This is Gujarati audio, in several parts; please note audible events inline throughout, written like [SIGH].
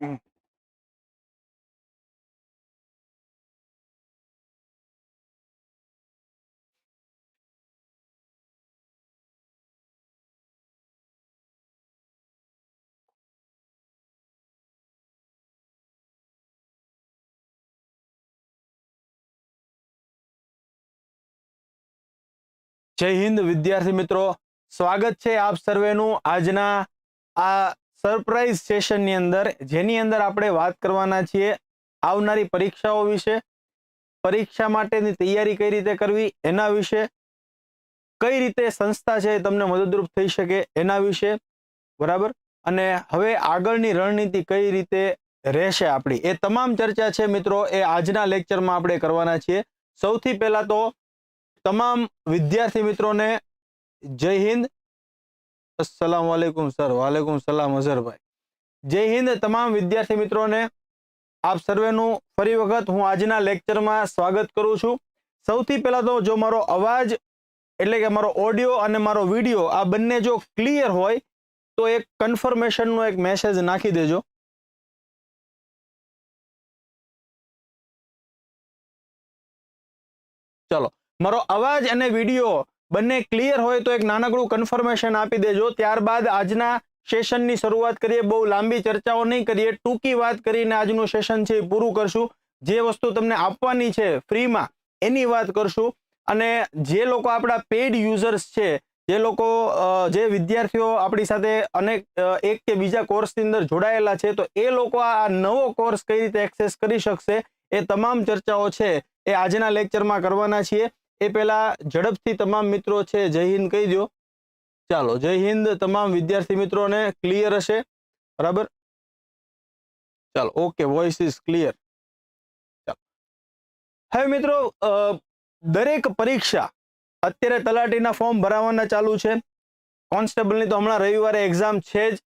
હમ. જય હિન્દ વિદ્યાર્થી મિત્રો સ્વાગત છે આપ સર્વેનું આજના આ સરપ્રાઈઝ સેશનની અંદર, જેની અંદર આપણે વાત કરવાના છીએ આવનારી પરીક્ષાઓ વિશે, પરીક્ષા માટેની તૈયારી કઈ રીતે કરવી, એના વિશે, કઈ રીતે સંસ્થા છે તમને મદદરૂપ થઈ શકે એના વિશે, બરાબર? અને હવે આગળની રણનીતિ કઈ રીતે રહેશે આપણી, એ તમામ ચર્ચા છે મિત્રો, એ આજના લેક્ચરમાં આપણે કરવાના છીએ. સૌથી પહેલા તો તમામ વિદ્યાર્થી મિત્રોને જય હિન્દ અસલામ વાલેકુમ સર વાલેકુમ સલામ અઝરભાઈ જય હિન્દ તમામ વિદ્યાર્થી મિત્રોને આપ સર્વેનું ફરી વખત હું આજના લેક્ચરમાં સ્વાગત કરું છું. સૌથી પહેલા તો જો મારો અવાજ, એટલે કે મારો ઓડિયો અને મારો વીડિયો આ બંને જો ક્લિયર હોય, તો એક કન્ફર્મેશનનો એક મેસેજ નાખી દેજો. ચલો. મારો અવાજ અને વીડિયો બંને ક્લિયર હોય તો એક નાનકડું કન્ફર્મેશન આપી દેજો. ત્યારબાદ આજના સેશનની શરૂઆત કરીએ. બહુ લાંબી ચર્ચાઓ નહીં કરીએ. ટૂંકી વાત કરીને આજનું સેશન છે એ પૂરું કરશું. જે વસ્તુ તમને આપવાની છે ફ્રીમાં, એની વાત કરશું. અને જે લોકો આપણા પેઇડ યુઝર્સ છે, જે લોકો જે વિદ્યાર્થીઓ આપણી સાથે અનેક એક કે બીજા કોર્સની અંદર જોડાયેલા છે, તો એ લોકો આ નવો કોર્સ કઈ રીતે એક્સેસ કરી શકશે એ તમામ ચર્ચાઓ છે એ આજના લેક્ચરમાં કરવાના છીએ. એ પહેલા ઝડપથી તમામ મિત્રો છે, જય હિન્દ કહી દો ચાલો, જય હિન્દ તમામ વિદ્યાર્થી મિત્રોને ક્લિયર હશે? બરાબર? ચાલો, ઓકે વોઇસ ઇઝ ક્લિયર હવે મિત્રો દરેક પરીક્ષા અત્યારે તલાટીના ફોર્મ ભરાવાના ચાલુ છે. કોન્સ્ટેબલની તો હમણાં રવિવારે એક્ઝામ છે જ.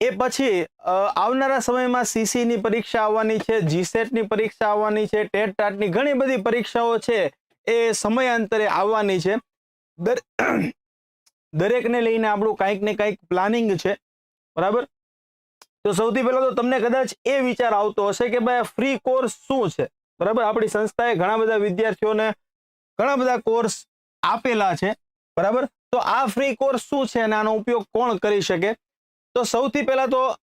એ પછી આવનારા સમયમાં સીસી ની પરીક્ષા આવવાની છે જીસેટની પરીક્ષા આવવાની છે ટેટ ટાટની ઘણી બધી પરીક્ષાઓ છે. એ સમયાંતરે આવવાની છે. દર, દરેકને લઈને આપણું કાંઈક ને કાંઈક પ્લાનિંગ છે. બરાબર? તો સૌથી પહેલા તો તમને કદાચ એ વિચાર આવતો હશે કે ભાઈ ફ્રી કોર્સ શું છે? બરાબર? આપણી સંસ્થાએ ઘણા બધા વિદ્યાર્થીઓને ઘણા બધા કોર્સ આપેલા છે. બરાબર? તો આ ફ્રી કોર્સ શું છે અને આનો ઉપયોગ કોણ કરી શકે? તો સૌથી પહેલા તો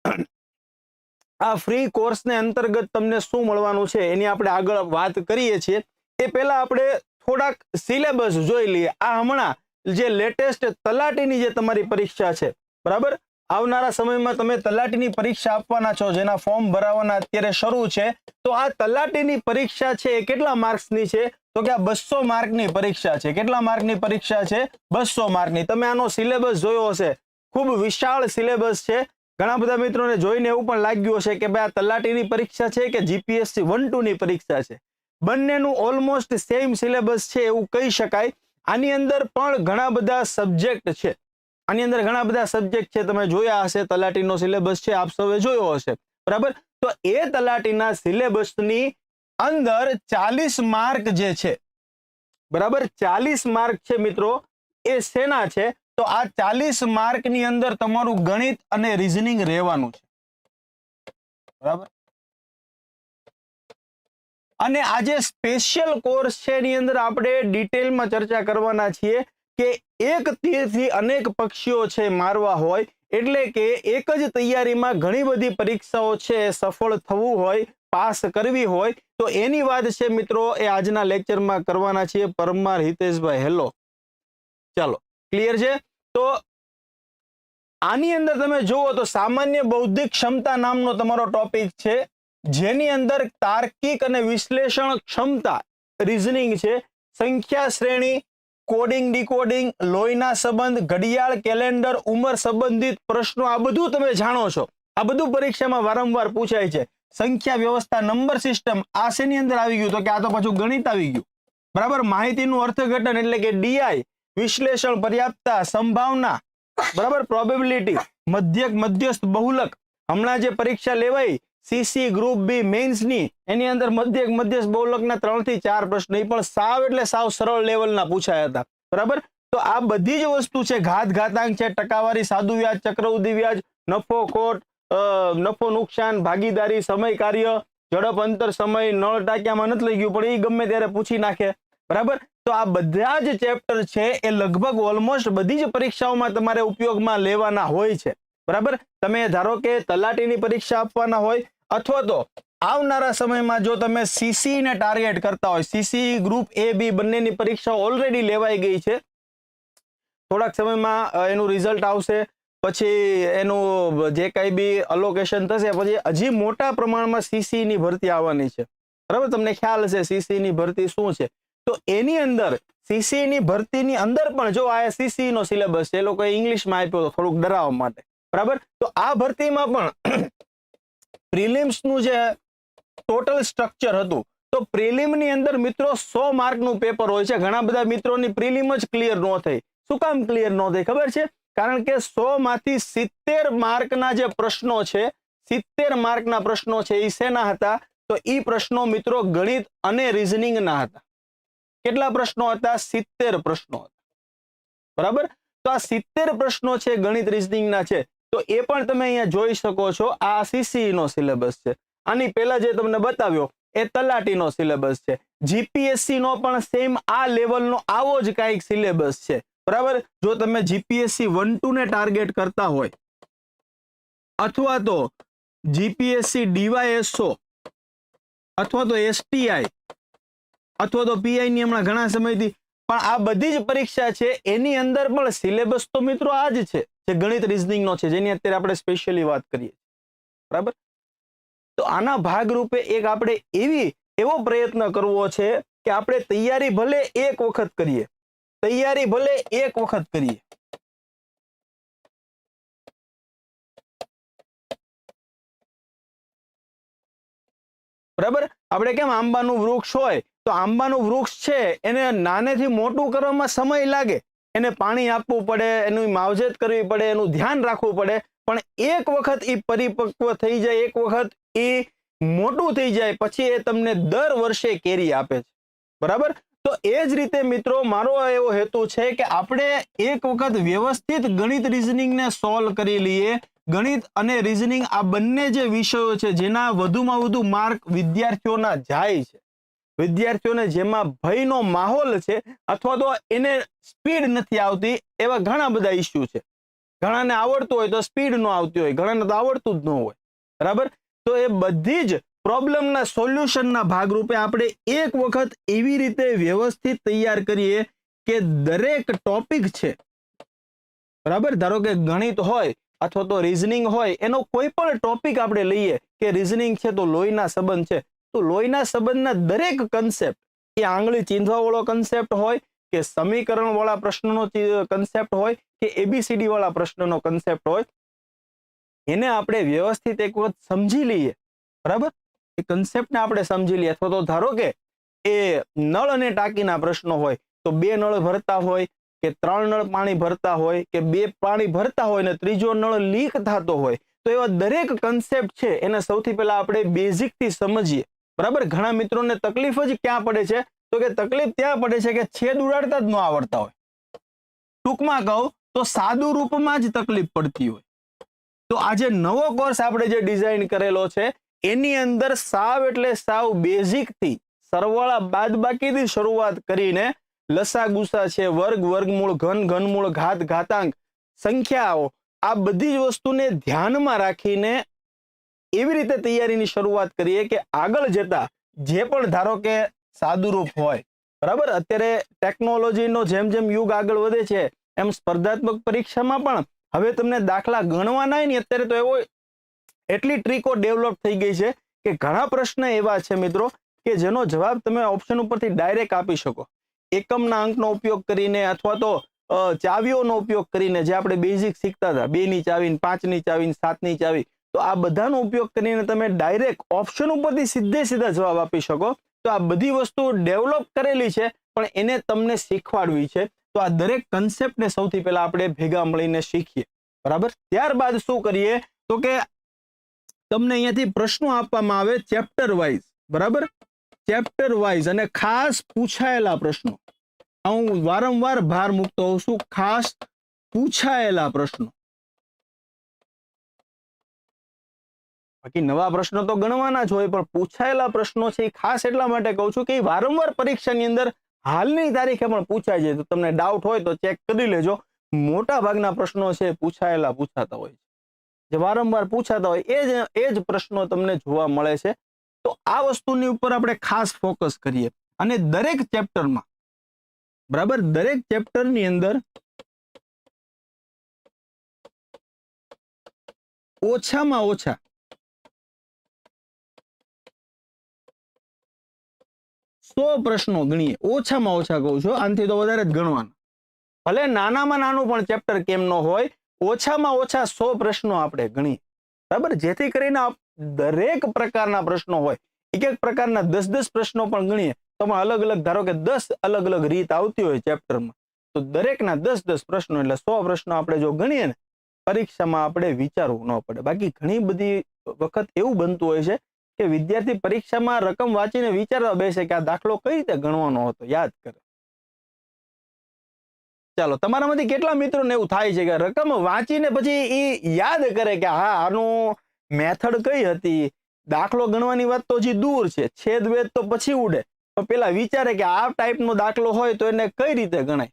આ ફ્રી કોર્સને અંતર્ગત તમને શું મળવાનું છે એની આપણે આગળ વાત કરીએ છીએ. એ પહેલા આપણે થોડાક સિલેબસ જોઈ લઈએ. આ હમણાં જે લેટેસ્ટ તલાટીની જે તમારી પરીક્ષા છે, બરાબર? આવનારા સમયમાં તમે તલાટીની પરીક્ષા આપવાના છો, જેના ફોર્મ ભરાવાના અત્યારે શરૂ છે. તો આ તલાટીની પરીક્ષા છે એ કેટલા માર્ક્સની છે? તો કે આ બસો માર્કની પરીક્ષા છે. કેટલા માર્કની પરીક્ષા છે? બસો માર્કની. તમે આનો સિલેબસ જોયો હશે. ખૂબ વિશાળ સિલેબસ છે. ઘણા બધા મિત્રોને જોઈને એવું પણ લાગ્યું હશે કે ભાઈ આ તલાટીની પરીક્ષા છે કે જીપીએસસી વન ટુ ની પરીક્ષા છે? બંનેનું ઓલમોસ્ટ સેમ સિલેબસ છે એવું કહી શકાય. આની અંદર પણ ઘણા બધા સબ્જેક્ટ છે. આની અંદર ઘણા બધા સબ્જેક્ટ છે. તમે જોયા હશે, તલાટીનો સિલેબસ છે, આપ સૌએ જોયો હશે. બરાબર? તો એ તલાટીના સિલેબસની અંદર ચાલીસ માર્ક જે છે, બરાબર? ચાલીસ માર્ક છે મિત્રો, એ શેના છે? તો આ ચાલીસ માર્કની અંદર તમારું ગણિત અને રીઝનિંગ રહેવાનું છે. બરાબર? અને આ જે સ્પેશિયલ કોર્સ છે એની અંદર આપણે ડિટેલમાં ચર્ચા કરવાના છીએ કે એક તીરથી અનેક પક્ષીઓ છે મારવા હોય, એટલે કે એક જ તૈયારીમાં ઘણી બધી પરીક્ષાઓ છે, સફળ થવું હોય, પાસ કરવી હોય, તો એની વાત છે મિત્રો એ આજના લેક્ચરમાં કરવાના છીએ પરમાર હિતેશભાઈ. હેલો ચાલો ક્લિયર છે? તો આની અંદર તમે જુઓ તો સામાન્ય બૌદ્ધિક ક્ષમતા નામનો તમારો ટોપિક છે. જેની અંદર તાર્કિક અને વિશ્લેષણ ક્ષમતા રીઝનિંગ છે, સંખ્યા શ્રેણી કોડિંગ ડીકોડિંગ લોહીના સંબંધ, ઘડિયાળ કેલેન્ડર ઉંમર સંબંધિત પ્રશ્નો, આ બધું તમે જાણો છો. આ બધું પરીક્ષામાં વારંવાર પૂછાય છે. સંખ્યા, વ્યવસ્થા, નંબર સિસ્ટમ, આ શેની અંદર આવી ગયું? તો કે આ તો પાછું ગણિત આવી ગયું. બરાબર? માહિતીનું અર્થઘટન એટલે કે ડીઆઈ વિશ્લેષણ, પર્યાપ્તતા, સંભાવના. બરાબર? પ્રોબેબિલિટી મધ્યક, મધ્યસ્થ, બહુલક. હમણાં જે પરીક્ષા લેવાઈ સીસી ગ્રુપ બી મેઇન્સની, એની અંદર મધ્યક મધ્યસ્થ બહુલકના ત્રણથી ચાર પ્રશ્ન એ પણ સાવ એટલે સાવ સરળ લેવલના પૂછાયા હતા. બરાબર? તો આ બધી જ વસ્તુ છે, ઘાત ઘાતાંક છે, ટકાવારી, સાદુ વ્યાજ, ચક્રવૃદ્ધિ વ્યાજ, નફો, ખોટ નફો નુકસાન, ભાગીદારી, સમય કાર્ય, ઝડપ, અંતર, સમય, નળ ટાંક્યામાં નથી લઈ ગયું, પણ એ ગમે ત્યારે પૂછી નાખે. બરાબર? તો આ બધા જ ચેપ્ટર છે, એ લગભગ ઓલમોસ્ટ બધી જ પરીક્ષાઓમાં તમારે ઉપયોગમાં લેવાના હોય છે. બરાબર? તમે ધારો કે તલાટીની પરીક્ષા આપવાના હોય અથવા તો આવનારા સમયમાં જો તમે સીસી ને ટાર્ગેટ કરતા હોય સીસી ગ્રુપ એ બી બંનેની પરીક્ષા ઓલરેડી લેવાઈ ગઈ છે. થોડાક સમયમાં એનું રિઝલ્ટ આવશે. પછી એનું જે કઈ બી અલોકેશન થશે, પછી હજી મોટા પ્રમાણમાં સીસી ની ભરતી આવવાની છે. બરાબર? તમને ખ્યાલ હશે સીસી ની ભરતી શું છે. તો એની અંદર સીસી ની ભરતીની અંદર પણ જો આ સીસી નો સિલેબસ છે, એ લોકોએ ઇંગ્લિશમાં આપ્યો હતો થોડુંક ડરાવવા માટે. બરાબર? તો આ ભરતીમાં પણ પ્રિલિમ્સનું જે ટોટલ સ્ટ્રક્ચર હતું, તો પ્રિલિમની અંદર મિત્રો સો માર્કનું પેપર હોય છે. ઘણા બધા મિત્રોની પ્રિલિમ જ ક્લિયર ન થઈ. શું કામ ક્લિયર ન થઈ? ખબર છે? કારણ કે સો માંથી સિત્તેર માર્કના જે પ્રશ્નો છે, સિત્તેર માર્કના પ્રશ્નો છે એ શેના હતા? તો એ પ્રશ્નો મિત્રો ગણિત અને રિઝનિંગ ના હતા. કેટલા પ્રશ્નો હતા? સિત્તેર પ્રશ્નો હતા. બરાબર? તો આ સિત્તેર પ્રશ્નો છે ગણિત રિઝનિંગ ના છે. તો એ પણ તમે અહીંયા જોઈ શકો છો, આ સીસી નો સિલેબસ છે. આની પહેલા જે તમને બતાવ્યો, એ તલાટીનો સિલેબસ છે. જીપીએસસી નો પણ સેમ આ લેવલનો આવો જ કાંઈક સિલેબસ છે. બરાબર? જો તમે જીપીએસસી વન ટુ ને ટાર્ગેટ કરતા હોય, અથવા તો જીપીએસસી ડીવાયએસઓ અથવા તો એસટીઆઈ અથવા તો પીઆઈ ની હમણાં ઘણા સમયથી, પણ આ બધી જ પરીક્ષા છે, એની અંદર પણ સિલેબસ તો મિત્રો આ જ છે. જે ગણિત રિઝનિંગનો છે, જેની અત્યારે આપણે સ્પેશિયલી વાત કરીએ બરાબર? તો આના ભાગરૂપે એક આપણે એવી, એવો પ્રયત્ન કરવો છે કે આપણે તૈયારી ભલે એક વખત કરીએ, તૈયારી ભલે એક વખત કરીએ. બરાબર? આપણે કેમ આંબાનું વૃક્ષ હોય? તો આંબાનું વૃક્ષ છે, એને નાનેથી મોટું કરવામાં સમય લાગે. એને પાણી આપવું પડે, એનું માવજત કરવી પડે, એનું ધ્યાન રાખવું પડે. પણ એક વખત એ પરિપક્વ થઈ જાય, એક વખત એ મોટું થઈ જાય, પછી એ તમને દર વર્ષે કેરી આપે છે. બરાબર? તો એ જ રીતે મિત્રો, મારો એવો હેતુ છે કે આપણે એક વખત વ્યવસ્થિત ગણિત રિઝનિંગને સોલ્વ કરી લઈએ. ગણિત અને રિઝનિંગ આ બંને જે વિષયો છે, જેના વધુમાં વધુ માર્ક વિદ્યાર્થીઓના જાય છે. વિદ્યાર્થીઓને જેમાં ભયનો માહોલ છે અથવા તો એને સ્પીડ નથી આવતી, એવા ઘણા બધા ઇસ્યુ છે. ઘણાને આવડતું હોય તો સ્પીડ ન આવતી હોય, ઘણાને તો આવડતું જ ન હોય. બરાબર? તો એ બધી જ પ્રોબ્લેમના સોલ્યુશનના ભાગરૂપે આપણે એક વખત એવી રીતે વ્યવસ્થિત તૈયાર કરીએ કે દરેક ટોપિક છે, બરાબર? ધારો કે ગણિત હોય અથવા તો રિઝનિંગ હોય, એનો કોઈ પણ ટોપિક આપણે લઈએ કે રિઝનિંગ છે તો લોહીના સંબંધ છે તો લોહીના સંબંધના દરેક કન્સેપ્ટ એ આંગળી ચીંધવા વાળો કન્સેપ્ટ હોય, કે સમીકરણ વાળા પ્રશ્નનો કન્સેપ્ટ હોય, કે એબીસીડી વાળા પ્રશ્નનો કન્સેપ્ટ હોય, એને આપણે વ્યવસ્થિત એક વખત સમજી લઈએ. બરાબર? એ કન્સેપ્ટને આપણે સમજી લઈએ. અથવા તો ધારો કે એ નળ અને ટાંકીના પ્રશ્નો હોય, તો બે નળ ભરતા હોય, કે ત્રણ નળ પાણી ભરતા હોય, કે બે પાણી ભરતા હોય ને ત્રીજો નળ લીક થતો હોય, તો એવા દરેક કન્સેપ્ટ છે, એને સૌથી પહેલા આપણે બેઝિકથી સમજીએ. બરાબર? ઘણા મિત્રોને તકલીફ જ ક્યાં પડે છે? તો કે તકલીફ ત્યાં પડે છે કે છેદ ઉડાડતા જ ન આવડતા હોય. ટૂંકમાં કહું તો સાદું રૂપમાં જ તકલીફ પડતી હોય. તો આજે નવો કોર્સ આપણે જે ડિઝાઇન કરેલો છે, એની અંદર સાવ એટલે સાવ બેઝિકથી સરવાળા સરવાળા બાદબાકીથી શરૂઆત કરીને લસા ગુસા છે, વર્ગ, વર્ગમૂળ, ઘન, ઘનમૂળ, ઘાત, ઘાતાંક, સંખ્યાઓ, આ બધી જ વસ્તુને ધ્યાનમાં રાખીને એવી રીતે તૈયારીની શરૂઆત કરીએ કે આગળ જતા જે પણ ધારો કે સાદુરૂપ હોય, બરાબર? અત્યારે ટેકનોલોજીનો જેમ જેમ યુગ આગળ વધે છે, એમ સ્પર્ધાત્મક પરીક્ષામાં પણ હવે તમને દાખલા ગણવાના ને અત્યારે તો એવો એટલી ટ્રીકો ડેવલપ થઈ ગઈ છે કે ઘણા પ્રશ્ન એવા છે મિત્રો કે જેનો જવાબ તમે ઓપ્શન ઉપરથી ડાયરેક્ટ આપી શકો. એકમના અંકનો ઉપયોગ કરીને અથવા તો ચાવીઓનો ઉપયોગ કરીને જે આપણે બેઝિક શીખતા હતા, બેની ચાવીને ચાવી પાંચની ચાવી સાતની ચાવી તો આ બધાનો ઉપયોગ કરીને તમે ડાયરેક્ટ ઓપ્શન ઉપરથી સીધે સીધા જવાબ આપી શકો. તો આ બધી વસ્તુ ડેવલપ કરેલી છે, પણ એને તમને શીખવાડવી છે. તો આ દરેક કન્સેપ્ટને સૌથી પહેલા આપણે ભેગા મળીને શીખીએ. બરાબર? ત્યારબાદ શું કરીએ? તો કે તમને અહીંયાથી પ્રશ્નો આપવામાં આવે ચેપ્ટર વાઇઝ બરાબર? ચેપ્ટર વાઇઝ અને ખાસ પૂછાયેલા પ્રશ્નો. હું વારંવાર ભાર મૂકતો હોઉં છું, ખાસ પૂછાયેલા પ્રશ્નો. બાકી નવા પ્રશ્નો તો ગણવાના જ હોય, પણ પૂછાયેલા પ્રશ્નો છે એ ખાસ એટલા માટે કહું છું કે વારંવાર પરીક્ષાની અંદર હાલની તારીખે પણ પૂછાય છે. તો તમને ડાઉટ હોય તો ચેક કરી લેજો. મોટા ભાગના પ્રશ્નો છે પૂછાયેલા પૂછાતા હોય છે. જે વારંવાર પૂછાતા હોય એ જ એ જ પ્રશ્નો તમને જોવા મળે છે. તો આ વસ્તુની ઉપર આપણે ખાસ ફોકસ કરીએ. અને દરેક ચેપ્ટરમાં બરાબર? દરેક ચેપ્ટરની અંદર ઓછામાં ઓછા સો પ્રશ્નો ગણીએ. ઓછામાં ઓછા કહું છું આનાથી તો વધારે જ ગણવાના. ભલે નાનામાં નાનું પણ ચેપ્ટર કેમ ન હોય, ઓછામાં ઓછા સો પ્રશ્નો આપણે ગણીએ. બરાબર? જેથી કરીને દરેક પ્રકારના પ્રશ્નો હોય, એક એક પ્રકારના દસ દસ પ્રશ્નો પણ ગણીએ, તો અલગ અલગ ધારો કે દસ અલગ અલગ રીત આવતી હોય ચેપ્ટરમાં તો દરેકના દસ દસ પ્રશ્નો એટલે સો પ્રશ્નો આપણે જો ગણીએ ને, પરીક્ષામાં આપણે વિચારવું ન પડે. બાકી ઘણી બધી વખત એવું બનતું હોય છે કે વિદ્યાર્થી પરીક્ષામાં રકમ વાંચીને વિચારવા બેસે કે આ દાખલો કઈ રીતે ગણવાનો હતો, યાદ કરે. ચાલો, તમારામાંથી કેટલા મિત્રોને એવું થાય છે કે રકમ વાંચીને પછી એ યાદ કરે કે હા, આનું મેથડ કઈ હતી? દાખલો ગણવાની વાત તો હજી દૂર છે છેદ વેદ તો પછી ઉડે. પણ પેલા વિચારે કે આ ટાઈપનો દાખલો હોય તો એને કઈ રીતે ગણાય?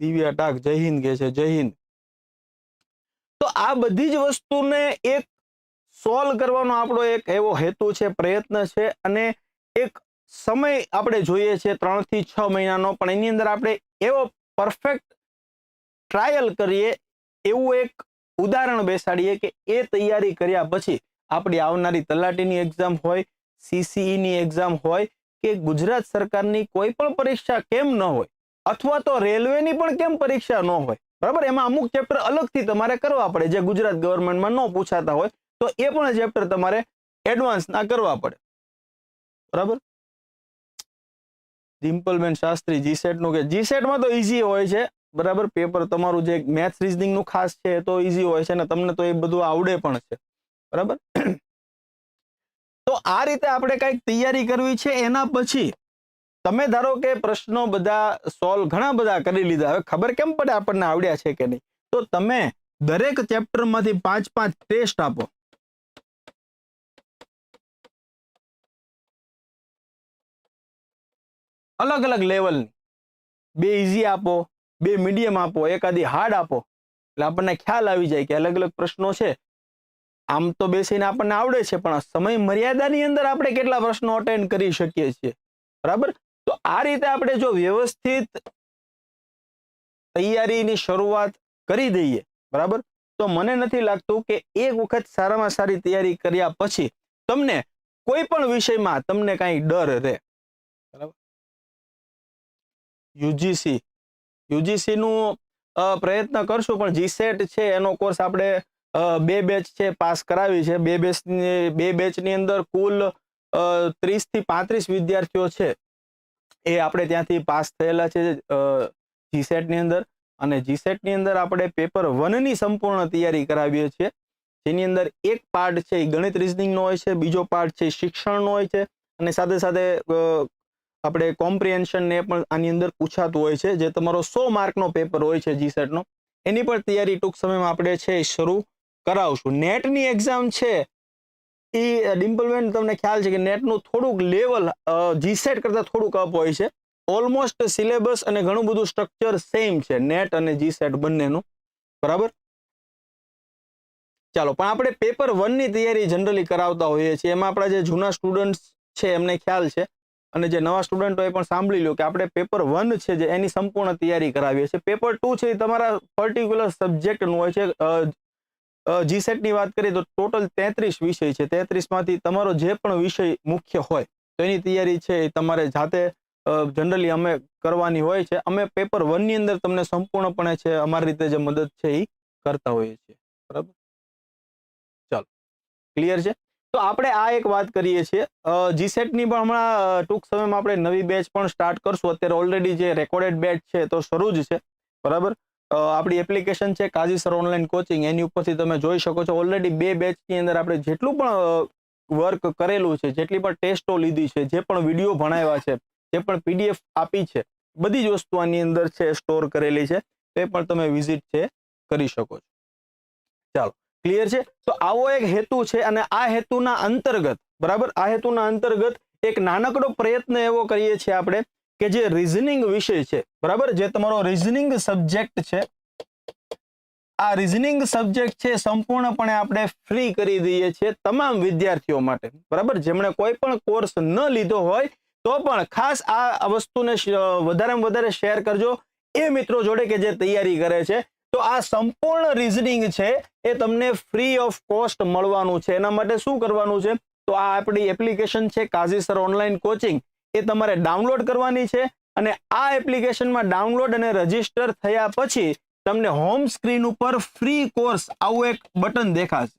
દિવ્યા ટાક, જય હિન્દ કે છે, જય હિન્દ. તો આ બધી જ વસ્તુને એક સોલ્વ કરવાનો આપણો એક એવો હેતુ છે, પ્રયત્ન છે અને એક સમય આપણે જોઈએ છે ત્રણથી છ મહિનાનો, પણ એની અંદર આપણે એવો પરફેક્ટ ટ્રાયલ કરીએ, એવું એક ઉદાહરણ બેસાડીએ કે એ તૈયારી કર્યા પછી આપણી આવનારી તલાટીની એક્ઝામ હોય સીસીઈની એક્ઝામ હોય કે ગુજરાત સરકારની કોઈ પણ પરીક્ષા કેમ ન હોય અથવા તો રેલવેની પણ કેમ પરીક્ષા ન હોય. બરાબર? એમાં અમુક ચેપ્ટર અલગથી તમારે કરવા પડે, જે ગુજરાત ગવર્મેન્ટમાં ન પૂછાતા હોય. તો એ પણ ચેપ્ટર તમારે એડવાન્સના કરવા પડે. બરાબર? ડિમ્પલબેન શાસ્ત્રી જીસેટનું કે જી સેટમાં તો ઈઝી હોય છે, બરાબર? પેપર તમારું જે મેથ્સ રીઝનિંગનું ખાસ છે તો ઈઝી હોય છે અને તમને તો એ બધું આવડે પણ છે. બરાબર? [CLEARS THROAT] તો આ રીતે આપણે કંઈક તૈયારી કરવી છે, એના પછી તમે ધારો કે પ્રશ્નો બધા સોલ્વ ઘણા બધા કરી લીધા, હવે ખબર કેમ પડે આપણને આવડ્યા છે કે નહીં? તો તમે દરેક ચેપ્ટરમાંથી પાંચ પાંચ ટેસ્ટ આપો. અલગ અલગ લેવલની બે ઇઝી આપો, બે મીડિયમ આપો, એકાદી હાર્ડ આપો. એટલે આપણને ખ્યાલ આવી જાય કે અલગ અલગ પ્રશ્નો છે. આમ તો બેસીને આપણને આવડે છે, પણ સમય મર્યાદાની અંદર આપણે કેટલા પ્રશ્નો અટેન્ડ કરી શકીએ છીએ. બરાબર? તો આ રીતે આપણે જો વ્યવસ્થિત તૈયારીની શરૂઆત કરી દઈએ. બરાબર? તો મને નથી લાગતું કે એક વખત સારામાં સારી તૈયારી કર્યા પછી તમને કોઈ પણ વિષયમાં તમને કાંઈ ડર રહે. યુજીસી. યુજીસી નું અ, પ્રયત્ન કરશું પણ જીસેટ છે એનો કોર્સ આપણે બે બેચ છે પાસ કરાવી છે. બે બેચ બે બેચની અંદર કુલ ત્રીસથી પાંત્રીસ વિદ્યાર્થીઓ છે. એ આપણે ત્યાંથી પાસ થયેલા છે જીસેટની અંદર. અને જીસેટની અંદર આપણે પેપર વનની સંપૂર્ણ તૈયારી કરાવીએ છીએ. જેની અંદર એક પાર્ટ છે એ ગણિત રિઝનિંગનો હોય છે બીજો પાર્ટ છે શિક્ષણનો હોય છે. અને સાથે સાથે આપણે કોમ્પ્રિહેન્શન ને પણ આની અંદર પૂછાતું હોય છે. જે તમારો સો માર્કનો પેપર હોય છે જીસેટ નો. એની પણ તૈયારી ટૂંક સમયમાં આપણે છે શરૂ કરાવશું. નેટની એક્ઝામ છે એ ડિમ્પલબેન, તમને ખ્યાલ છે કે નેટનું થોડુંક લેવલ જીસેટ કરતા થોડુંક અપ હોય છે. ઓલમોસ્ટ સિલેબસ અને ઘણું બધું સ્ટ્રક્ચર સેમ છે. નેટ અને જીસેટ બંનેનું. બરાબર? ચાલો, પણ આપણે પેપર વનની તૈયારી જનરલી કરાવતા હોઈએ છીએ. એમાં આપણા જે જૂના સ્ટુડન્ટ્સ છે, એમને ખ્યાલ છે. અને જે નવા સ્ટુડન્ટો એ પણ સાંભળી લો કે આપણે પેપર વન છે જે એની સંપૂર્ણ તૈયારી કરાવીએ છીએ. પેપર ટુ છે એ તમારા પર્ટિક્યુલર સબ્જેક્ટનું હોય છે. જીસેટની વાત કરીએ તો ટોટલ તેત્રીસ વિષય છે. તેત્રીસમાંથી તમારો જે પણ વિષય મુખ્ય હોય, તો એની તૈયારી છે એ તમારે જાતે જનરલી અમે કરવાની હોય છે. અમે પેપર વનની અંદર તમને સંપૂર્ણપણે છે અમારી રીતે જે મદદ છે એ કરતા હોઈએ છીએ. બરાબર? ચાલો. ક્લિયર છે? તો આપણે આ એક વાત કરીએ છીએ. જીસેટની પણ હમણાં ટૂંક સમયમાં આપણે નવી બેચ પણ સ્ટાર્ટ કરશું. અત્યારે ઓલરેડી જે રેકોર્ડેડ બેચ છે તો શરૂ જ છે. બરાબર? આપણી એપ્લિકેશન છે કાજી સર ઓનલાઈન કોચિંગ એની ઉપરથી તમે જોઈ શકો છો ઓલરેડી બે બેચની અંદર આપણે જેટલું પણ વર્ક કરેલું છે, જેટલી પણ ટેસ્ટો લીધી છે, જે પણ વીડિયો ભણાવ્યા છે, જે પણ પીડીએફ આપી છે, બધી જ વસ્તુ આની અંદર છે સ્ટોર કરેલી છે. તે પણ તમે વિઝિટ છે, કરી શકો છો. ચાલો. ક્લિયર છે? તો આવો એક હેતુ છે અને આ હેતુના અંતર્ગત, બરાબર? આ હેતુના અંતર્ગત એક નાનકડો પ્રયત્ન એવો કરીએ છીએ આપણે કે જે રિઝનિંગ વિષય છે, બરાબર? જે તમારો રિઝનિંગ સબ્જેક્ટ છે. આ રિઝનિંગ સબ્જેક્ટ છે સંપૂર્ણપણે આપણે ફ્રી કરી દઈએ છીએ તમામ વિદ્યાર્થીઓ માટે, બરાબર? જેમણે કોઈ પણ કોર્સ ન લીધો હોય, તો પણ ખાસ આ વસ્તુને વધારેમાં વધારે શેર કરજો. એ મિત્રો જોડે કે જે તૈયારી કરે છે તો આ સંપૂર્ણ રિઝનિંગ છે એ તમને ફ્રી ઓફ કોસ્ટ મળવાનું છે. એના માટે શું કરવાનું છે? તો આ આપણી એપ્લિકેશન છે કાઝી સર ઓનલાઈન કોચિંગ એ તમારે ડાઉનલોડ કરવાની છે અને આ એપ્લિકેશનમાં ડાઉનલોડ અને રજિસ્ટર થયા પછી તમને હોમ સ્ક્રીન ઉપર ફ્રી કોર્સ આવું એક બટન દેખાશે.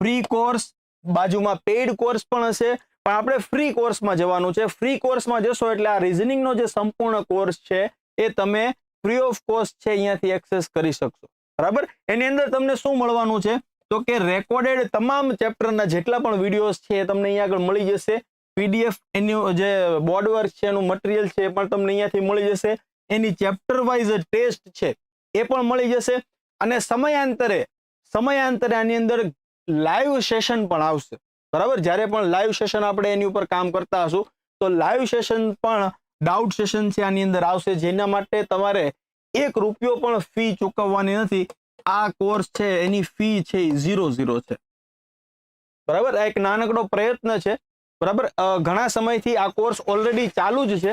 ફ્રી કોર્સ બાજુમાં પેઇડ કોર્સ પણ હશે. પણ આપણે ફ્રી કોર્સમાં જવાનું છે. ફ્રી કોર્સમાં જશો એટલે આ રિઝનિંગનો જે સંપૂર્ણ કોર્સ છે એ તમે ફ્રી ઓફ કોસ્ટ છે અહીંયાથી એક્સેસ કરી શકશો. બરાબર? એની અંદર તમને શું મળવાનું છે? તો કે રેકોર્ડેડ તમામ ચેપ્ટરના જેટલા પણ વિડીયોઝ છે એ તમને અહીંયા આગળ મળી જશે. પીડીએફ એનું જે બોર્ડ વર્ક છે, એનું મટીરિયલ છે એ પણ તમને અહીંયાથી મળી જશે. એની ચેપ્ટર વાઇઝ ટેસ્ટ છે એ પણ મળી જશે. અને સમયાંતરે સમયાંતરે આની અંદર લાઈવ સેશન પણ આવશે. બરાબર? જ્યારે પણ લાઈવ સેશન આપણે એની ઉપર કામ કરતા હશું, તો લાઈવ સેશન પણ ડાઉટ સેશન છે આની અંદર આવશે, જેના માટે તમારે એક રૂપિયો પણ ફી ચૂકવવાની નથી. આ કોર્સ છે, એની ફી છે ઝીરો ઝીરો છે. બરાબર? આ એક નાનકડો પ્રયત્ન છે. બરાબર? ઘણા સમયથી આ કોર્સ ઓલરેડી ચાલુ જ છે,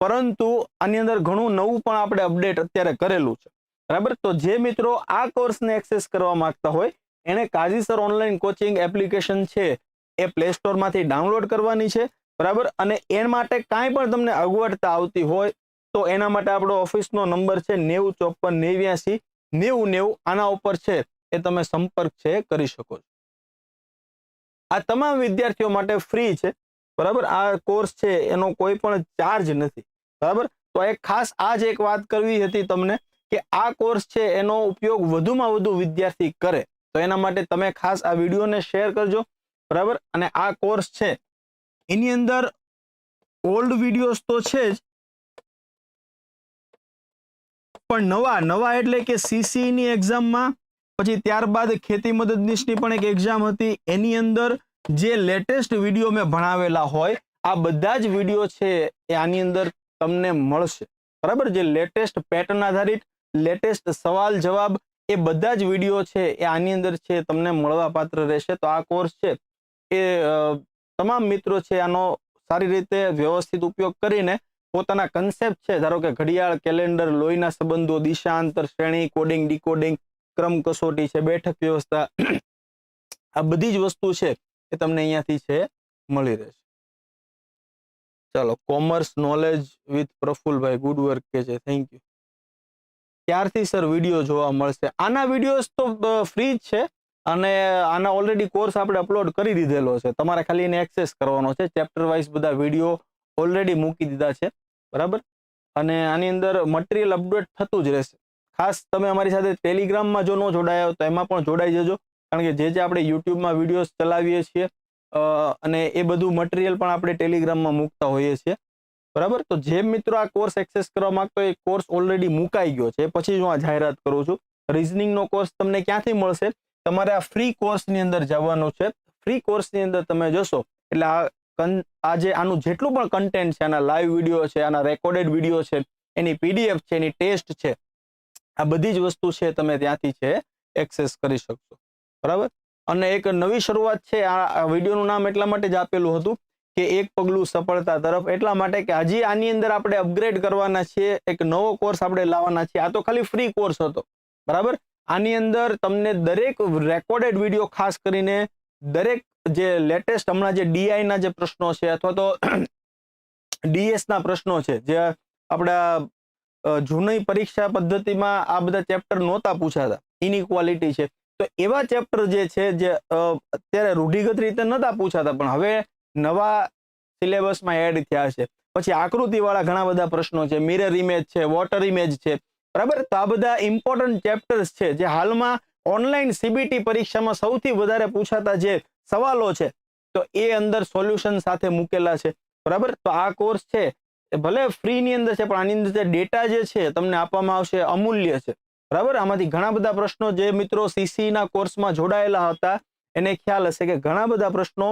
પરંતુ આની અંદર ઘણું નવું પણ આપણે અપડેટ અત્યારે કરેલું છે. બરાબર? તો જે મિત્રો આ કોર્સને એક્સેસ કરવા માંગતા હોય એણે કાજીસર ઓનલાઈન કોચિંગ એપ્લિકેશન છે, એ પ્લે સ્ટોરમાંથી ડાઉનલોડ કરવાની છે. બરાબર? અને એ માટે કાંઈ પણ તમને અગવડતા આવતી હોય, તો એના માટે આપણો ઓફિસનો નંબર છે નેવું ચોપન નેવ્યાસી નેવું નેવું. આના ઉપર છે એ તમે સંપર્ક છે કરી શકો છો. આ તમામ વિદ્યાર્થીઓ માટે ફ્રી છે, બરાબર? આ કોર્સ છે, એનો કોઈ પણ ચાર્જ નથી, બરાબર? તો એક ખાસ આ જ એક વાત કરવી હતી તમને કે આ કોર્સ છે, એનો ઉપયોગ વધુમાં વધુ વિદ્યાર્થી કરે, તો એના માટે તમે ખાસ આ વિડીયોને શેર કરજો, બરાબર? અને આ કોર્સ છે એની અંદર ઓલ્ડ વિડીયોઝ તો છે જ. પણ નવા નવા એટલે કે સીસી ની એક્ઝામમાં પછી ત્યારબાદ ખેતી મદદનીશની પણ એક એક્ઝામ હતી. એની અંદર જે લેટેસ્ટ વીડિયો મેં ભણાવેલા હોય, આ બધા જ વીડિયો છે એ આની અંદર તમને મળશે. બરાબર? જે લેટેસ્ટ પેટર્ન આધારિત લેટેસ્ટ સવાલ જવાબ, એ બધા જ વીડિયો છે એ આની અંદર છે તમને મળવા પાત્ર રહેશે. તો આ કોર્સ છે એ તમામ મિત્રો છે આનો સારી રીતે વ્યવસ્થિત ઉપયોગ કરીને પોતાના કન્સેપ્ટ છે. ધારો કે ઘડિયાળ કેલેન્ડર લોહીના સંબંધો, દિશાંતર, શ્રેણી કોડિંગ ડીકોડિંગ ક્રમ કસોટી છે, બેઠક વ્યવસ્થા, [CLEARS THROAT] આ બધી જ વસ્તુ છે એ તમને અહીંયાથી છે મળી રહેશે. ચાલો commerce knowledge with Prafulbhai good work કે છે. થેન્ક યુ ત્યારથી સર વીડિયો જોવા મળશે. આના વિડીયોઝ તો ફ્રી જ છે. અને આના ઓલરેડી કોર્સ આપણે અપલોડ કરી દીધેલો છે. તમારે ખાલી એને એક્સેસ કરવાનો છે. ચેપ્ટર વાઇઝ બધા વીડિયો ઓલરેડી મૂકી દીધા છે. બરાબર? અને આની અંદર મટીરિયલ અપડેટ થતું જ રહેશે. ખાસ તમે અમારી સાથે ટેલિગ્રામમાં જો ન જોડાયા તો એમાં પણ જોડાઈ જજો. કારણ કે જે જે આપણે યુટ્યુબમાં વિડીયોઝ ચલાવીએ છીએ અને એ બધું મટીરિયલ પણ આપણે ટેલિગ્રામમાં મૂકતા હોઈએ છીએ. બરાબર? તો જે મિત્રો આ કોર્સ એક્સેસ કરવા માંગતો એ કોર્સ ઓલરેડી મુકાઈ ગયો છે. પછી હું આ જાહેરાત કરું છું. રિઝનિંગનો કોર્સ તમને ક્યાંથી મળશે? તમારે આ ફ્રી કોર્સની અંદર જવાનું છે. ફ્રી કોર્સની અંદર તમે જશો, એટલે આ આ જે આનું જેટલું પણ કન્ટેન્ટ છે, આના લાઈવ વીડિયો છે, આના રેકોર્ડેડ વીડિયો છે, એની પીડીએફ છે, એની ટેસ્ટ છે, આ બધી જ વસ્તુ છે તમે ત્યાંથી છે એક્સેસ કરી શકશો. બરાબર? અને એક નવી શરૂઆત છે, આ વિડીયોનું નામ એટલા માટે જ આપેલું હતું કે એક પગલું સફળતા તરફ, એટલા માટે કે હજી આની અંદર આપણે અપગ્રેડ કરવાના છીએ, એક નવો કોર્સ આપણે લાવવાના છીએ. આ તો ખાલી ફ્રી કોર્સ હતો. બરાબર? આની અંદર તમને દરેક રેકોર્ડેડ વીડિયો ખાસ કરીને દરેક જે લેટેસ્ટ હમણાં જે ડીઆઈ ના જે પ્રશ્નો છે અથવા તો [CLEARS THROAT] ડીએસ ના પ્રશ્નો છે, જે આપણા જૂની પરીક્ષા પદ્ધતિમાં આ બધા ચેપ્ટર નહોતા પૂછાતા ઇનઇક્વાલિટી છે. તો એવા ચેપ્ટર જે છે, જે અત્યારે રૂઢિગત રીતે નહોતા પૂછાતા, પણ હવે નવા સિલેબસમાં એડ થયા છે. પછી આકૃતિવાળા ઘણા બધા પ્રશ્નો છે મિરર ઇમેજ છે વોટર ઇમેજ છે બરાબર? તો આ બધા ઇમ્પોર્ટન્ટ ચેપ્ટર્સ છે જે હાલમાં ઓનલાઈન સીબીટી પરીક્ષામાં સૌથી વધારે પૂછાતા જે સવાલો છે, તો એ અંદર સોલ્યુશન સાથે મૂકેલા છે. બરાબર? તો આ કોર્સ છે. ભલે ફ્રી ની અંદર છે, પણ આની અંદર જે ડેટા જે છે, તમને આપવામાં આવશે અમૂલ્ય છે. બરાબર? આમાંથી ઘણા બધા પ્રશ્નો જે મિત્રો સીસી ના કોર્સમાં જોડાયેલા હતા, એને ખ્યાલ હશે કે ઘણા બધા પ્રશ્નો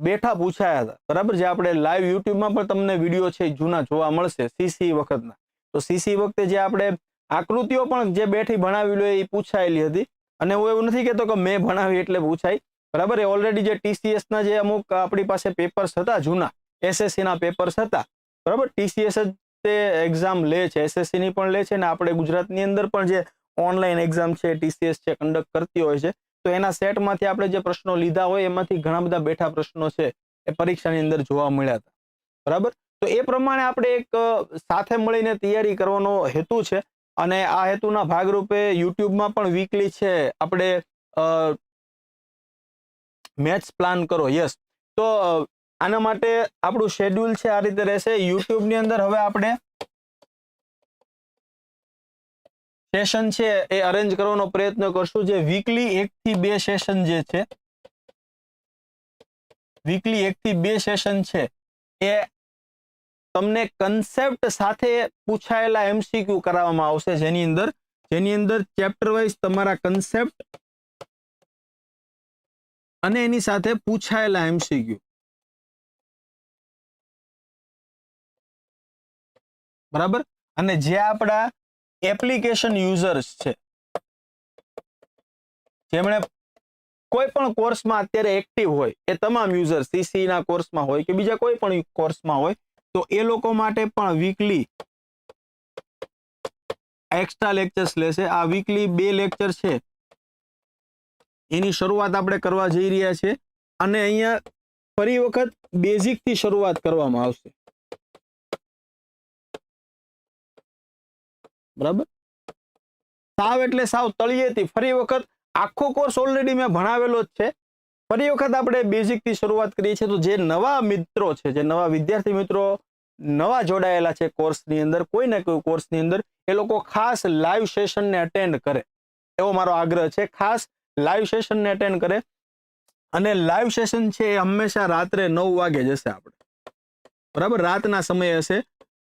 બેઠા પૂછાયા હતા. બરાબર? જે આપણે લાઈવ યુટ્યુબમાં પણ તમને વીડિયો છે જૂના જોવા મળશે સીસી વખતના. તો સીસી વખતે જે આપણે આકૃતિઓ પણ જે બેઠી ભણાવેલું એ પૂછાયેલી હતી. અને હું એવું નથી કહેતો કે મેં ભણાવી એટલે પૂછાય. બરાબર, એ ઓલરેડી જે ટીસીએસ ના જે અમુક આપણી પાસે પેપર્સ હતા, જૂના એસએસસીના પેપર્સ હતા. બરાબર ટીસીએસ જ તે એક્ઝામ લે છે એસએસસીની પણ લે છે ને આપણે ગુજરાતની અંદર પણ જે ઓનલાઈન એક્ઝામ છે ટીસીએસ છે કન્ડક્ટ કરતી હોય છે. તો એના સેટમાંથી આપણે જે પ્રશ્નો લીધા હોય એમાંથી ઘણા બધા બેઠા પ્રશ્નો છે એ પરીક્ષાની અંદર જોવા મળ્યા હતા. બરાબર? તો એ પ્રમાણે આપણે એક સાથે મળીને તૈયારી કરવાનો હેતુ છે. અને આ હેતુના ભાગરૂપે યુટ્યુબમાં પણ વીકલી છે. આપણે મેથ્સ પ્લાન કરો યસ તો આના માટે આપણું શેડ્યુલ છે આ રીતે રહેશે. યુટ્યુબની અંદર હવે આપણે સેશન છે એ અરેન્જ કરવાનો પ્રયત્ન કરશું. જે વીકલી એક થી બે સેશન જે છે વીકલી એક થી બે સેશન છે, એ તમને કન્સેપ્ટ સાથે પૂછાયેલા એમસીક્યુ કરાવવામાં આવશે. જેની અંદર જેની અંદર ચેપ્ટર વાઇઝ તમારા કન્સેપ્ટ અને એની સાથે પૂછાયેલા એમસીક્યુ બરાબર? અને જે આપણા એપ્લિકેશન યુઝર્સ છે, જેમણે કોઈ પણ કોર્સમાં અત્યારે એક્ટિવ હોય, એ તમામ યુઝર સીસી ના કોર્સમાં હોય કે બીજા કોઈ પણ કોર્સમાં હોય તો એ લોકો માટે પણ વીકલી એક્સ્ટ્રા લેક્ચર્સ લેશે. આ વીકલી બે લેક્ચર છે. એની શરૂઆત આપણે કરવા જઈ રહ્યા છે અને અહીંયા ફરી વખત બેઝિકથી શરૂઆત કરવામાં આવશે. બરાબર? સાવ એટલે સાવ તળિયેથી. ફરી વખત આખો કોર્સ ઓલરેડી મેં ભણાવેલો જ છે. ફરી વખત આપણે બેઝિકથી શરૂઆત કરીએ છીએ. તો જે નવા મિત્રો છે, જે નવા વિદ્યાર્થી મિત્રો નવા જોડાયેલા છે કોર્સની અંદર, કોઈ ને કોઈ કોર્સની અંદર, એ લોકો ખાસ લાઈવ સેશનને અટેન્ડ કરે. એવો મારો આગ્રહ છે, ખાસ લાઈવ સેશનને અટેન્ડ કરે. અને લાઈવ સેશન છે એ હંમેશા રાત્રે નવ વાગે જશે આપણે. બરાબર? રાતના સમયે હશે.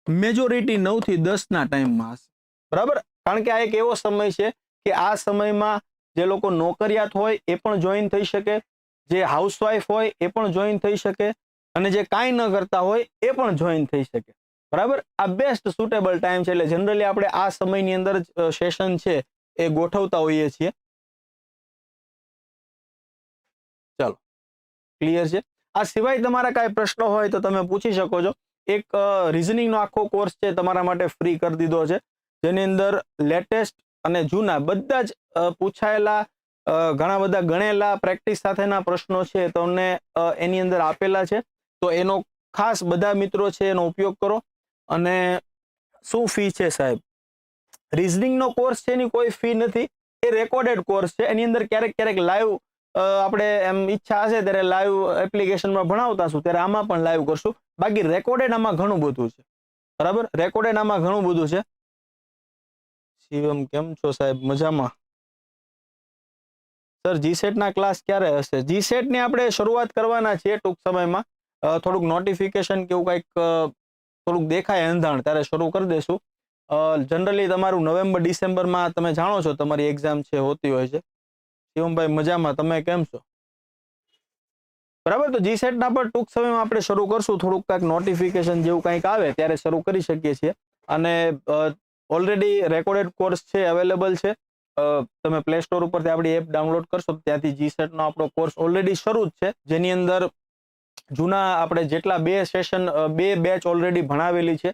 મેજોરિટી નવથી દસ ના ટાઈમમાં હશે. બરાબર? કારણ કે આ એક એવો સમય છે કે આ સમયમાં જે લોકો નોકરિયાત હોય એ પણ જોઈન થઈ શકે જે હાઉસવાઈફ હોય એ પણ જોઈન થઈ શકે અને જે કાંઈ ન કરતા હોય એ પણ જોઈન થઈ શકે. બરાબર? આ બેસ્ટ સુટેબલ ટાઈમ છે એટલે જનરલી આપણે આ સમયની અંદર સેશન છે એ ગોઠવતા હોઈએ છીએ. ચાલો ક્લિયર છે? આ સિવાય તમારા કાંઈ પ્રશ્નો હોય તો તમે પૂછી શકો છો. એક રિઝનિંગનો આખો કોર્સ છે તમારા માટે ફ્રી કરી દીધો છે. જેની અંદર લેટેસ્ટ અને જૂના બધા જ પૂછાયેલા ઘણા બધા ગણેલા પ્રેક્ટિસ સાથેના પ્રશ્નો છે તમને એની અંદર આપેલા છે. તો એનો ખાસ બધા મિત્રો છે, એનો ઉપયોગ કરો. અને શું ફી છે સાહેબ? રિઝનિંગનો કોર્સ છે એની, કોઈ ફી નથી. એ રેકોર્ડેડ કોર્સ છે. એની અંદર ક્યારેક ક્યારેક લાઈવ આપણે એમ ઈચ્છા હશે ત્યારે લાઈવ એપ્લિકેશનમાં ભણાવતા છું ત્યારે આમાં પણ લાઈવ કરશું. બાકી રેકોર્ડેડ આમાં ઘણું બધું છે. બરાબર? રેકોર્ડેડ આમાં ઘણું બધું છે. શિવમ, કેમ છો સાહેબ? મજામાં? સર જીસેટ ના ક્લાસ ક્યારે હશે? જીસેટની આપણે શરૂઆત કરવાના છીએ ટૂંક સમયમાં. થોડુંક નોટિફિકેશન કે એવું કંઈક થોડુંક દેખાય અંધાણ, ત્યારે શરૂ કરી દેશું. જનરલી તમારું નવેમ્બર ડિસેમ્બરમાં તમે જાણો છો તમારી એક્ઝામ છે, હોતી હોય છે. શિવમભાઈ, મજામાં? તમે કેમ છો? બરાબર? તો જીસેટ ના પણ ટૂંક સમયમાં આપણે શરૂ કરશું. થોડુંક કાંઈક નોટિફિકેશન જેવું કંઈક આવે, ત્યારે શરૂ કરી શકીએ છીએ. અને ઓલરેડી રેકોર્ડેડ કોર્સ છે અવેલેબલ છે. તમે પ્લે સ્ટોર ઉપરથી આપણી એપ ડાઉનલોડ કરશો ત્યાંથી જી સેટનો આપણો કોર્સ ઓલરેડી શરૂ જ છે. જેની અંદર જૂના આપણે જેટલા બે સેશન બે બેચ ઓલરેડી ભણાવેલી છે,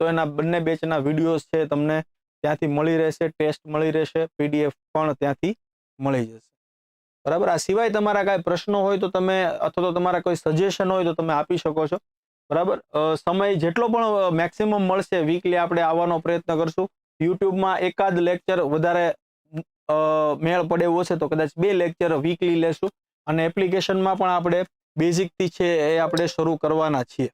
તો એના બંને બેચના વિડીયોઝ છે તમને ત્યાંથી મળી રહેશે ટેસ્ટ મળી રહેશે પીડીએફ પણ ત્યાંથી મળી જશે. બરાબર? આ સિવાય તમારા કાંઈ પ્રશ્નો હોય તો તમે અથવા તો તમારા કોઈ સજેશન હોય તો તમે આપી શકો છો. બરાબર? સમય જેટલો પણ મેક્સિમમ મળશે વીકલી આપણે આવવાનો પ્રયત્ન કરશું. યુટ્યુબમાં એકાદ લેક્ચર વધારે મેળ પડે એવો છે તો કદાચ બે લેક્ચર વીકલી લેશું. અને એપ્લિકેશનમાં પણ આપણે બેઝિકથી છે એ આપણે શરૂ કરવાના છીએ.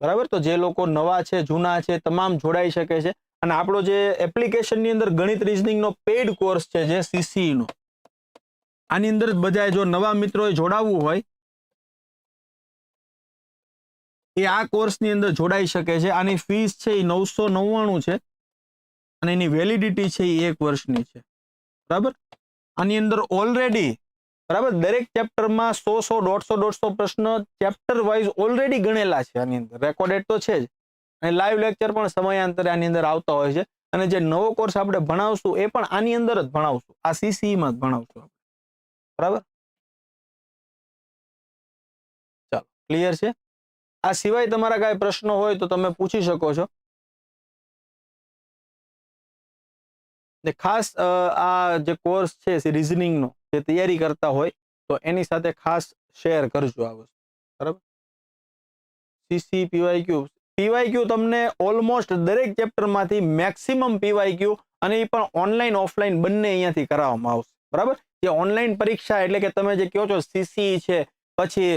બરાબર? તો જે લોકો નવા છે, જૂના છે, તમામ જોડાઈ શકે છે. અને આપણો જે એપ્લિકેશનની અંદર ગણિત રિઝનિંગનો પેઇડ કોર્સ છે, જે સીસી નો. આની અંદર બધાએ જો નવા મિત્રોએ જોડાવવું હોય, એ આ કોર્સની અંદર જોડાઈ શકે છે. આની ફીસ છે એ નવસો નવ્વાણું છે. અને એની વેલિડિટી છે એ એક વર્ષની છે. બરાબર? આની અંદર ઓલરેડી બરાબર? દરેક ચેપ્ટરમાં સો સો, દોઢસો દોઢસો પ્રશ્ન ચેપ્ટર વાઇઝ ઓલરેડી ગણેલા છે આની અંદર. રેકોર્ડેડ તો છે જ. અને લાઈવ લેક્ચર પણ સમયાંતરે આની અંદર આવતા હોય છે. અને જે નવો કોર્સ આપણે ભણાવશું એ પણ આની અંદર જ ભણાવશું. આ સીસીમાં જ ભણાવશું આપણે. બરાબર? ચાલો ક્લિયર છે? આ સિવાય તમારા કાંઈ પ્રશ્નો હોય તો તમે પૂછી શકો છો. ને ખાસ આ જે કોર્સ છે રિઝનિંગનો જે તૈયારી કરતા હોય, તો એની સાથે ખાસ શેર કરજો આ વસ્તુ. બરાબર? સીસી પીવાયક્યુ પીવાયક્યુ તમને ઓલમોસ્ટ દરેક ચેપ્ટરમાંથી મેક્સિમમ પીવાયક્યુ અને એ પણ ઓનલાઈન ઓફલાઈન બંને અહીંયાથી કરાવવામાં આવશે. બરાબર? જે ઓનલાઈન પરીક્ષા એટલે કે તમે જે કહો છો સીસી છે, પછી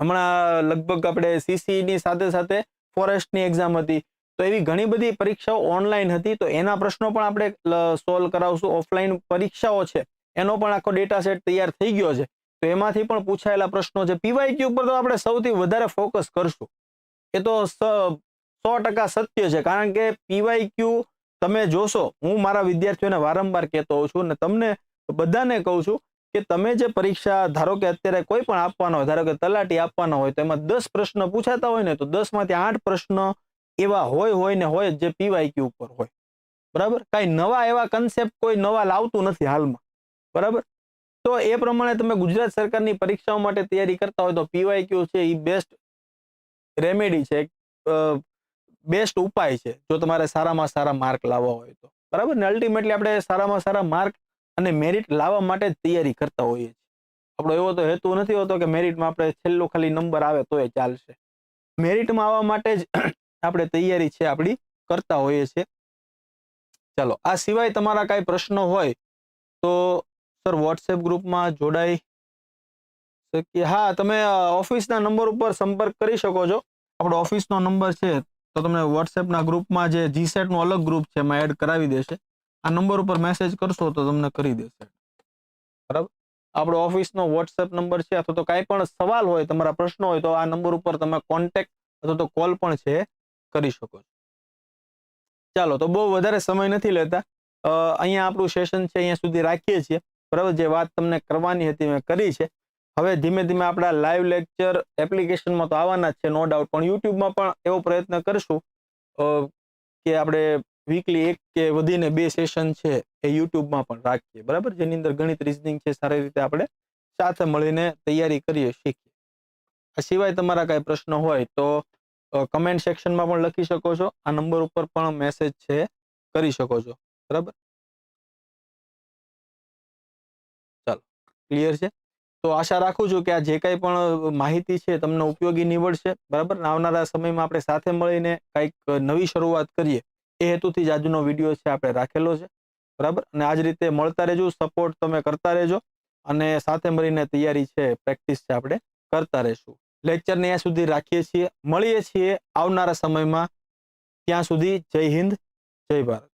હમણાં લગભગ આપણે સીસીની સાથે સાથે ફોરેસ્ટની એક્ઝામ હતી. તો એવી ઘણી બધી પરીક્ષાઓ ઓનલાઈન હતી. તો એના પ્રશ્નો પણ આપણે સોલ્વ કરાવશું. ઓફલાઈન પરીક્ષાઓ છે. એનો પણ આખો ડેટા સેટ તૈયાર થઈ ગયો છે. તો એમાંથી પણ પૂછાયેલા પ્રશ્નો છે. પીવાયક્યુ પર તો આપણે સૌથી વધારે ફોકસ કરશું. એ તો સ- ટકા સત્ય છે. કારણ કે પીવાયક્યુ તમે જોશો, હું મારા વિદ્યાર્થીઓને વારંવાર કહેતો હોઉં છું અને તમને બધાને કહું છું કે તમે જે પરીક્ષા, ધારો કે અત્યારે કોઈ પણ આપવાનો હોય, ધારો કે તલાટી આપવાનો હોય, તો એમાં દસ પ્રશ્ન પૂછાતા હોય ને, તો દસમાંથી આઠ પ્રશ્ન એવા હોય હોય ને હોય જે જે પીવાયક્યુ ઉપર હોય. બરાબર? કાંઈ નવા એવા કન્સેપ્ટ કોઈ નવા લાવતું નથી હાલમાં. બરાબર? તો એ પ્રમાણે તમે ગુજરાત સરકારની પરીક્ષાઓ માટે તૈયારી કરતા હોય તો પીવાયક્યુ છે? એ બેસ્ટ રેમેડી છે. બેસ્ટ ઉપાય છે. જો તમારે સારામાં સારા માર્ક લાવવા હોય તો. બરાબર? ને અલ્ટિમેટલી આપણે સારામાં સારા માર્ક અને મેરિટ લાવવા માટે તૈયારી કરતા હોઈએ છીએ. આપણો એવો તો હેતુ નથી હોતો કે મેરિટમાં આપણે છેલ્લો ખાલી નંબર આવે તો એ ચાલશે મેરિટમાં આવવા માટે જ આપણે તૈયારી છે, આપણી કરતા હોઈએ છીએ. ચાલો, આ સિવાય તમારા કાંઈ પ્રશ્નો હોય તો સર વોટ્સએપ ગ્રુપમાં જોડાઈ શકીએ. હા, તમે ઓફિસના નંબર ઉપર સંપર્ક કરી શકો છો. આપણો ઓફિસનો નંબર છે, તો તમને વોટ્સએપના ગ્રુપમાં જે જીસેટનો અલગ ગ્રુપ છે, એમાં એડ કરાવી દેશે. આ નંબર ઉપર મેસેજ કરશો તો તમને કરી દેશે. બરાબર? આપણો ઓફિસનો વોટ્સએપ નંબર છે, અથવા તો કાંઈ પણ સવાલ હોય, તમારા પ્રશ્નો હોય, તો આ નંબર ઉપર તમે કોન્ટેક્ટ અથવા તો કોલ પણ છે. કરી શકો છો. ચાલો, તો બહુ વધારે સમય નથી લેતા. અહીંયા આપણું સેશન છે, અહીંયા સુધી રાખીએ છીએ. બરાબર, જે વાત તમને કરવાની હતી મેં કરી છે. હવે ધીમે ધીમે આપણા લાઈવ લેક્ચર એપ્લિકેશનમાં તો આવવાના જ છે નો ડાઉટ પણ યુટ્યુબમાં પણ એવો પ્રયત્ન કરશું કે આપણે વીકલી એક કે વધીને બે સેશન છે એ યુટ્યુબમાં પણ રાખીએ. બરાબર? જેની અંદર ગણિત રિઝનિંગ છે, સારી રીતે આપણે સાથે મળીને તૈયારી કરીએ, શીખીએ. આ સિવાય તમારા કાંઈ પ્રશ્નો હોય તો કમેન્ટ સેક્શનમાં પણ લખી શકો છો. આ નંબર ઉપર પણ મેસેજ છે, કરી શકો છો. બરાબર? ચાલો ક્લિયર છે? તો આશા રાખું છું કે આ જે કાંઈ પણ માહિતી છે તમને ઉપયોગી નીવડશે. બરાબર? આવનારા સમયમાં આપણે સાથે મળીને કંઈક નવી શરૂઆત કરીએ. એ હેતુથી જ આજનો વીડિયો છે, આપણે રાખેલો છે. બરાબર? અને આ જ રીતે મળતા રહેજો સપોર્ટ તમે કરતા રહેજો. અને સાથે મળીને તૈયારી છે પ્રેક્ટિસ છે આપણે, કરતા રહેશું. લેક્ચરને અહીંયા સુધી રાખીએ છીએ. મળીએ છીએ આવનારા સમયમાં. ત્યાં સુધી જય હિન્દ, જય ભારત.